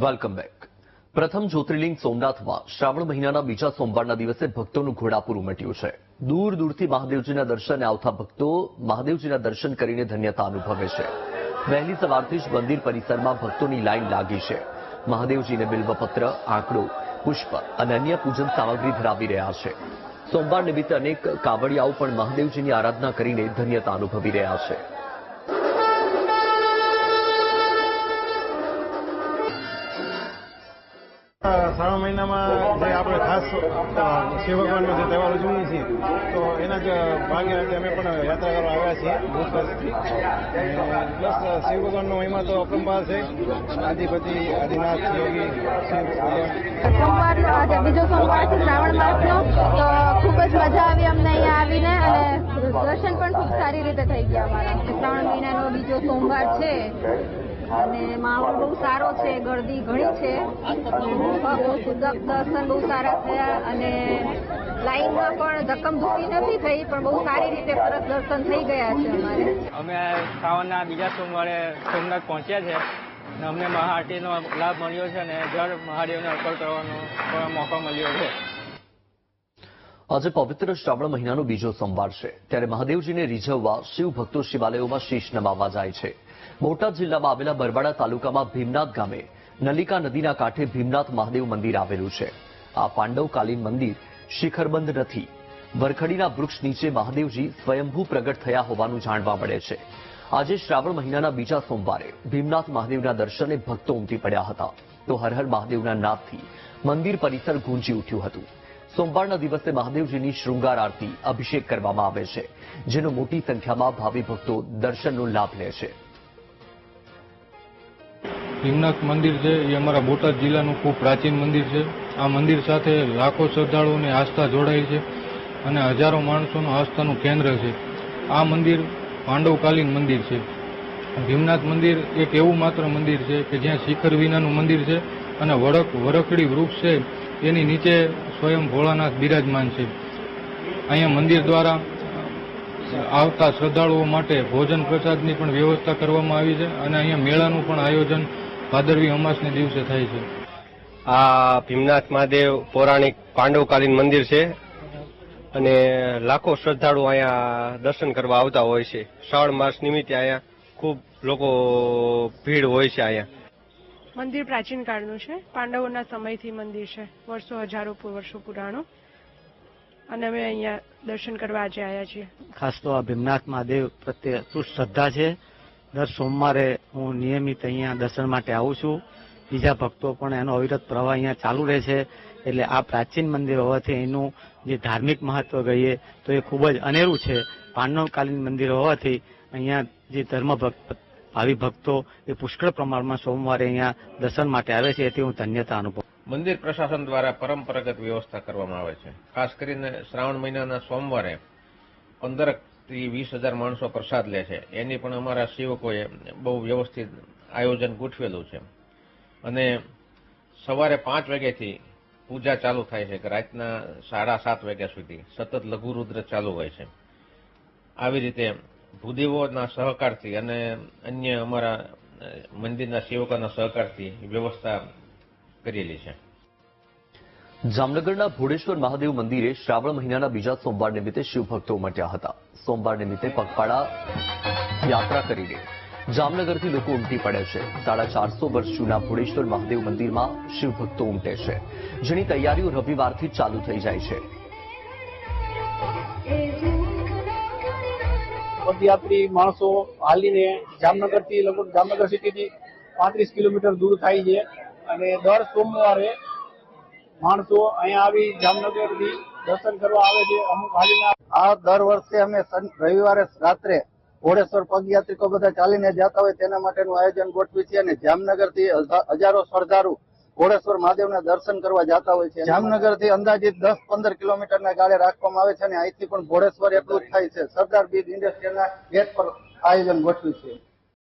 Welcome back પ્રથમ જ્યોતિર્લિંગ સોમનાથમાં શ્રાવણ મહિનાના બીજા સોમવારના દિવસે ભક્તોનું ઘોડાપુર ઉમટ્યું છે. દૂર દૂરથી મહાદેવજીના દર્શને આવતા ભક્તો મહાદેવજીના દર્શન કરીને ધન્યતા અનુભવે છે. વહેલી સવારથી જ મંદિર પરિસરમાં ભક્તોની લાઈન લાગી છે. મહાદેવજીને બિલ્વપત્ર, આંકડો, પુષ્પ અને અન્ય પૂજન સામગ્રી ધરાવી રહ્યા છે. સોમવાર નિમિત્તે અનેક કાવડિયાઓ પણ મહાદેવજીની આરાધના કરીને ધન્યતા અનુભવી રહ્યા છે. શ્રાવણ મહિનામાં જે આપણે ખાસ શિવ ભગવાનનો જે તહેવાર ઉજવીએ છીએ, તો એના જ ભાગે અમે પણ યાત્રા કરવા આવ્યા છીએ ભૂત વર્ષથી પ્લસ શિવ ભગવાનનો મહિમા તો અપરંપાર છે. આદિપતિ, આદિનાથ, યોગી, શિવ આજે બીજો સોમવાર છે, શ્રાવણ માસનો. તો ખૂબ જ મજા આવી અમને અહીંયા આવીને, અને દર્શન પણ ખૂબ સારી રીતે થઈ ગયા અમારા. શ્રાવણ મહિનાનો બીજો સોમવાર છે. અને માહોલ બહુ સારો છે, ગરદી ઘણી છે. દર્શન બહુ સારા થયા અને લાઈનમાં પણ ધક્કમધુક્કી નથી થઈ, પણ બહુ સારી રીતે સરસ દર્શન થઈ ગયા છે અમારે. અમે શ્રાવણના બીજા સોમવારે સોમનાથ પહોંચ્યા છે અને અમને મહાઆરતીનો લાભ મળ્યો છે અને જળ મહાદેવને અર્પણ કરવાનો પણ મોકો મળ્યો છે. આજે પવિત્ર શ્રાવણ મહિનાનો બીજો સોમવાર છે. ત્યારે મહાદેવજીને રીઝવવા શિવ શિવાલયોમાં શીશ નમાવવા જાય છે. બોટાદ જિલ્લામાં આવેલા બરવાડા તાલુકામાં ભીમનાથ ગામે, નલિકા નદીના કાંઠે ભીમનાથ મહાદેવ મંદિર આવેલું છે. આ પાંડવકાલીન મંદિર શિખરબંધ નથી. વરખડીના વૃક્ષ નીચે મહાદેવજી સ્વયંભૂ પ્રગટ થયા હોવાનું જાણવા મળે છે. આજે શ્રાવણ મહિનાના બીજા સોમવારે ભીમનાથ મહાદેવના દર્શને ભક્તો ઉમટી પડ્યા હતા. તો હર હર મહાદેવના નાદથી મંદિર પરિસર ગુંજી ઉઠ્યું હતું. સોમવારના દિવસે મહાદેવજીની શૃંગાર આરતી અભિષેક કરવામાં આવે છે, જેનો મોટી સંખ્યામાં ભાવિ ભક્તો દર્શનનો લાભ લે છે. હિમનાથ મંદિર છે, એ અમારા બોટાદ જિલ્લાનું ખૂબ પ્રાચીન મંદિર છે. આ મંદિર સાથે લાખો શ્રદ્ધાળુઓની આસ્થા જોડાઈ છે અને હજારો માણસોનું આસ્થાનું કેન્દ્ર છે. આ મંદિર પાંડવકાલીન મંદિર છે. ભીમનાથ મંદિર એક એવું માત્ર મંદિર છે કે જ્યાં શિખર વિનાનું મંદિર છે અને વડક વરખડી વૃક્ષ છે. એની નીચે સ્વયં ભોળાનાથ બિરાજમાન છે. અહીંયા મંદિર દ્વારા આવતા શ્રદ્ધાળુઓ માટે ભોજન પ્રસાદની પણ વ્યવસ્થા કરવામાં આવી છે અને અહીંયા મેળાનું પણ આયોજન ભાદરવી અમાસને દિવસે થાય છે. આ ભીમનાથ મહાદેવ પૌરાણિક પાંડવકાલીન મંદિર છે અને લાખો શ્રદ્ધાળુ અહીંયા દર્શન કરવા આવતા હોય છે. શ્રાવણ માસ નિમિત્તે અહીંયા ખૂબ લોકો ભીડ હોય છે અહીંયા. મંદિર પ્રાચીન કાળનું છે. પાંડવોના સમયથી મંદિર છે. વર્ષો, હજારો વર્ષો પુરાણું. અને અમે અહીંયા દર્શન કરવા આજે આવ્યા છીએ. ખાસ તો આ ભીમનાથ મહાદેવ પ્રત્યે અતુટ શ્રદ્ધા છે. દર સોમવારે હું નિયમિત અહીંયા દર્શન માટે આવું છું. બીજા ભક્તો પણ એનો અવિરત પ્રવાહ અહીંયા ચાલુ રહે છે. એટલે આ પ્રાચીન મંદિર હોવાથી એનું જે ધાર્મિક મહત્વ કહીએ તો એ ખૂબ જ અનેરું છે. પાંડવકાલીન મંદિર હોવાથી અહીંયા જે ધર્મ ભાવિ ભક્તો એ પુષ્કળ પ્રમાણમાં સોમવારે અહીંયા દર્શન માટે આવે છે, એથી હું ધન્યતા અનુભવ મંદિર પ્રશાસન દ્વારા પરંપરાગત વ્યવસ્થા કરવામાં આવે છે. ખાસ કરીને શ્રાવણ મહિનાના સોમવારે પંદરથી વીસ હજાર માણસો પ્રસાદ લે છે. એની પણ અમારા સેવકોએ બહુ વ્યવસ્થિત આયોજન ગોઠવેલું છે. અને સવારે પાંચ વાગ્યાથી પૂજા ચાલુ થાય છે, કે રાતના સાડા સાત વાગ્યા સુધી સતત લઘુરુદ્ર ચાલુ હોય છે. આવી રીતે ભૂદેવોના સહકારથી અને અન્ય અમારા મંદિરના સેવકોના સહકારથી વ્યવસ્થા કરેલી છે. જામનગરના ભુડેશ્વર મહાદેવ મંદિરે શ્રાવણ મહિનાના બીજા સોમવાર નિમિત્તે શિવભક્તો ઉમટ્યા હતા. સોમવાર નિમિત્તે પગપાળા યાત્રા કરીને જામનગરથી લોકો ઉમટી પડે છે. સાડા ચારસો વર્ષ જૂના ભુડેશ્વર મહાદેવ મંદિરમાં શિવભક્તો ઉમટે છે. જેની તૈયારીઓ રવિવારથી ચાલુ થઈ જાય છે. પદયાત્રી માણસો હાલીને જામનગરથી લગભગ જામનગર સિટી થી પાંત્રીસ કિલોમીટર દૂર થાય છે. અને દર સોમવારે માણસો અહીંયા આવી જામનગરથી દર્શન કરવા આવે છે. અમુક હાલીને આ દર વર્ષે અમે રવિવારે રાત્રે ઘોડેશ્વર પદયાત્રિકો બધા ચાલીને જતા હોય તેના માટેનું આયોજન ગોઠવી છે અને જામનગરથી હજારો શ્રદ્ધાળુ ઘોડેશ્વર મહાદેવના દર્શન કરવા જતા હોય છે. જામનગરથી અંદાજિત દસ પંદર કિલોમીટર ના ગાળે રાખવામાં આવે છે અને અહીંથી પણ ઘોડેશ્વર એટલું જ થાય છે. સરદાર બીજ ઇન્ડસ્ટ્રીના ગેટ પર આયોજન ગોઠવ્યું છે.